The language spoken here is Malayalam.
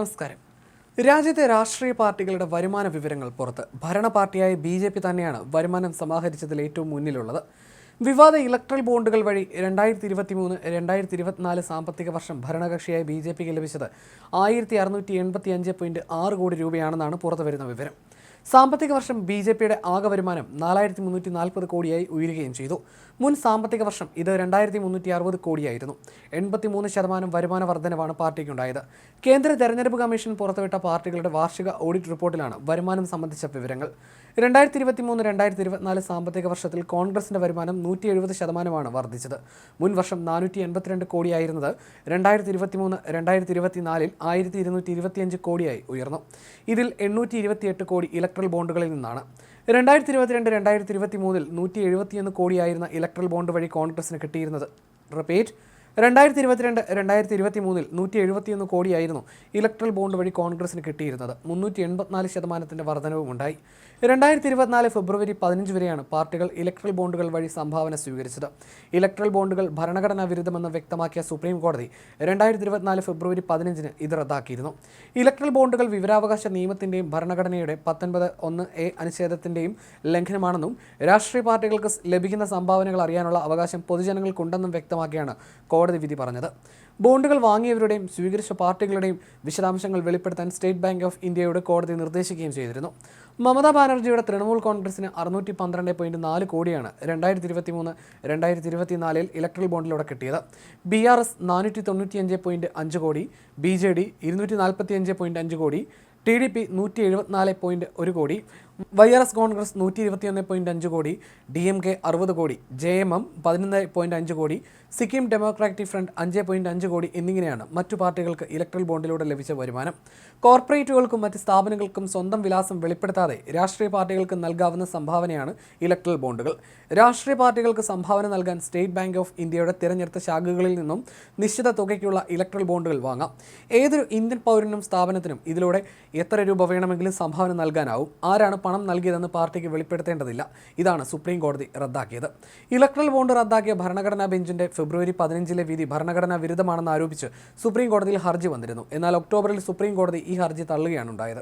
നമസ്കാരം. രാജ്യത്തെ രാഷ്ട്രീയ പാർട്ടികളുടെ വരുമാന വിവരങ്ങൾ പുറത്ത്. ഭരണ പാർട്ടിയായ ബി ജെ പി തന്നെയാണ് വരുമാനം സമാഹരിച്ചതിൽ ഏറ്റവും മുന്നിലുള്ളത്. വിവാദ ഇലക്ട്രൽ ബോണ്ടുകൾ വഴി രണ്ടായിരത്തി ഇരുപത്തി മൂന്ന് രണ്ടായിരത്തി ഇരുപത്തിനാല് സാമ്പത്തിക വർഷം ഭരണകക്ഷിയായ ബി ജെ പിക്ക് ലഭിച്ചത് ആയിരത്തി അറുന്നൂറ്റി എൺപത്തി അഞ്ച് പോയിന്റ് ആറ് കോടി രൂപയാണെന്നാണ് പുറത്തുവരുന്ന വിവരം. സാമ്പത്തിക വർഷം ബി ജെ പിയുടെ ആകെ വരുമാനം നാലായിരത്തി മുന്നൂറ്റി നാൽപ്പത് കോടിയായി ഉയരുകയും ചെയ്തു. മുൻ സാമ്പത്തിക വർഷം ഇത് രണ്ടായിരത്തി മുന്നൂറ്റി അറുപത് കോടിയായിരുന്നു. എൺപത്തിമൂന്ന് ശതമാനം വരുമാന വർധനവാണ് പാർട്ടിക്കുണ്ടായത്. കേന്ദ്ര തെരഞ്ഞെടുപ്പ് കമ്മീഷൻ പുറത്തുവിട്ട പാർട്ടികളുടെ വാർഷിക ഓഡിറ്റ് റിപ്പോർട്ടിലാണ് വരുമാനം സംബന്ധിച്ച വിവരങ്ങൾ. രണ്ടായിരത്തി ഇരുപത്തി മൂന്ന് രണ്ടായിരത്തി ഇരുപത്തിനാല് സാമ്പത്തിക വർഷത്തിൽ കോൺഗ്രസിന്റെ വരുമാനം നൂറ്റി എഴുപത് ശതമാനമാണ് വർദ്ധിച്ചത്. മുൻ വർഷം നാനൂറ്റി എൺപത്തിരണ്ട് കോടിയായിരുന്നത് രണ്ടായിരത്തി ഇരുപത്തി മൂന്ന് രണ്ടായിരത്തി ഇരുപത്തിനാലിൽ ആയിരത്തി ഇരുന്നൂറ്റി ഇരുപത്തിയഞ്ച് കോടിയായി ഉയർന്നു. ഇതിൽ എണ്ണൂറ്റി ഇരുപത്തിയെട്ട് കോടി ഇലക്ട്രൽ ബോണ്ടുകളിൽ നിന്നാണ്. രണ്ടായിരത്തി ഇരുപത്തിരണ്ട് രണ്ടായിരത്തി ഇരുപത്തി മൂന്നിൽ നൂറ്റി എഴുപത്തിയൊന്ന് കോടിയായിരുന്ന ഇലക്ട്രൽ ബോണ്ട് വഴി കോൺഗ്രസിന് കിട്ടിയിരുന്നത്. റിപ്പീറ്റ്. രണ്ടായിരത്തി ഇരുപത്തിരണ്ട് രണ്ടായിരത്തി ഇരുപത്തി മൂന്നിൽ നൂറ്റി എഴുപത്തിയൊന്ന് കോടിയായിരുന്നു ഇലക്ട്രൽ ബോണ്ട് വഴി കോൺഗ്രസിന് കിട്ടിയിരുന്നത്. മുന്നൂറ്റി എൺപത്തിനാല് ശതമാനത്തിന്റെ വർധനവും ഉണ്ടായി. രണ്ടായിരത്തി ഇരുപത്തിനാല് ഫെബ്രുവരി പതിനഞ്ച് വരെയാണ് പാർട്ടികൾ ഇലക്ട്രൽ ബോണ്ടുകൾ വഴി സംഭാവന സ്വീകരിച്ചത്. ഇലക്ട്രൽ ബോണ്ടുകൾ ഭരണഘടനാ വിരുദ്ധമെന്ന് വ്യക്തമാക്കിയ സുപ്രീം കോടതി രണ്ടായിരത്തി ഇരുപത്തിനാല് ഫെബ്രുവരി പതിനഞ്ചിന് ഇത് റദ്ദാക്കിയിരുന്നു. ഇലക്ട്രൽ ബോണ്ടുകൾ വിവരാവകാശ നിയമത്തിന്റെയും ഭരണഘടനയുടെ പത്തൊൻപത് ഒന്ന് എ അനുച്ഛേദത്തിന്റെയും ലംഘനമാണെന്നും രാഷ്ട്രീയ പാർട്ടികൾക്ക് ലഭിക്കുന്ന സംഭാവനകൾ അറിയാനുള്ള അവകാശം പൊതുജനങ്ങൾക്കുണ്ടെന്നും വ്യക്തമാക്കിയാണ് കോടതി വിധി പറഞ്ഞത്. ബോണ്ടുകൾ വാങ്ങിയവരുടെയും സ്വീകരിച്ച പാർട്ടികളുടെയും വിശദാംശങ്ങൾ വെളിപ്പെടുത്താൻ സ്റ്റേറ്റ് ബാങ്ക് ഓഫ് ഇന്ത്യയോട് കോടതി നിർദ്ദേശിക്കുകയും ചെയ്തിരുന്നു. മമതാ ബാനർജിയുടെ തൃണമൂൽ കോൺഗ്രസിന് അറുന്നൂറ്റി പന്ത്രണ്ട് പോയിന്റ് നാല് കോടിയാണ് രണ്ടായിരത്തി ഇരുപത്തി മൂന്ന് രണ്ടായിരത്തി ഇരുപത്തിനാലിൽ ഇലക്ട്രൽ ബോണ്ടിലൂടെ കിട്ടിയത്. ബി ആർ എസ് നാനൂറ്റി തൊണ്ണൂറ്റിയഞ്ച് പോയിന്റ് അഞ്ച് കോടി ബി ജെ ഡി ഇരുന്നൂറ്റി നാൽപ്പത്തിയഞ്ച് പോയിന്റ് അഞ്ച് കോടി ടി ഡി പി നൂറ്റി എഴുപത്തിനാല് പോയിന്റ് ഒരു കോടി വൈ ആർ എസ് കോൺഗ്രസ് നൂറ്റി ഇരുപത്തിയൊന്ന് പോയിന്റ് അഞ്ച് കോടി ഡി എം കെ അറുപത് കോടി ജെ എം എം പതിനൊന്ന് പോയിന്റ് അഞ്ച് കോടി സിക്കിം ഡെമോക്രാറ്റിക് ഫ്രണ്ട് അഞ്ച് പോയിന്റ് അഞ്ച് കോടി എന്നിങ്ങനെയാണ് മറ്റു പാർട്ടികൾക്ക് ഇലക്ട്രൽ ബോണ്ടിലൂടെ ലഭിച്ച വരുമാനം. കോർപ്പറേറ്റുകൾക്കും മറ്റ് സ്ഥാപനങ്ങൾക്കും സ്വന്തം വിലാസം വെളിപ്പെടുത്താതെ രാഷ്ട്രീയ പാർട്ടികൾക്ക് നൽകാവുന്ന സംഭാവനയാണ് ഇലക്ട്രൽ ബോണ്ടുകൾ. രാഷ്ട്രീയ പാർട്ടികൾക്ക് സംഭാവന നൽകാൻ സ്റ്റേറ്റ് ബാങ്ക് ഓഫ് ഇന്ത്യയുടെ തിരഞ്ഞെടുത്ത ശാഖകളിൽ നിന്നും നിശ്ചിത തുകയ്ക്കുള്ള ഇലക്ട്രൽ ബോണ്ടുകൾ വാങ്ങാം. ഏതൊരു ഇന്ത്യൻ പൗരനും സ്ഥാപനത്തിനും ഇതിലൂടെ എത്ര രൂപ വേണമെങ്കിലും സംഭാവന നൽകാനാവും. ആരാണ് പണം നൽകിയതെന്ന് പാർട്ടിക്ക് വെളിപ്പെടുത്തേണ്ടതില്ല. ഇതാണ് സുപ്രീം കോടതി റദ്ദാക്കിയത്. ഇലക്ട്രൽ ബോണ്ട് റദ്ദാക്കിയ ഭരണഘടനാ ബെഞ്ചിന്റെ ഫെബ്രുവരി പതിനഞ്ചിലെ വിധി ഭരണഘടനാ വിരുദ്ധമാണെന്ന് ആരോപിച്ച് സുപ്രീം കോടതിയിൽ ഹർജി വന്നിരുന്നു. എന്നാൽ ഒക്ടോബറിൽ സുപ്രീം കോടതി ഈ ഹർജി തള്ളുകയാണ് ഉണ്ടായത്.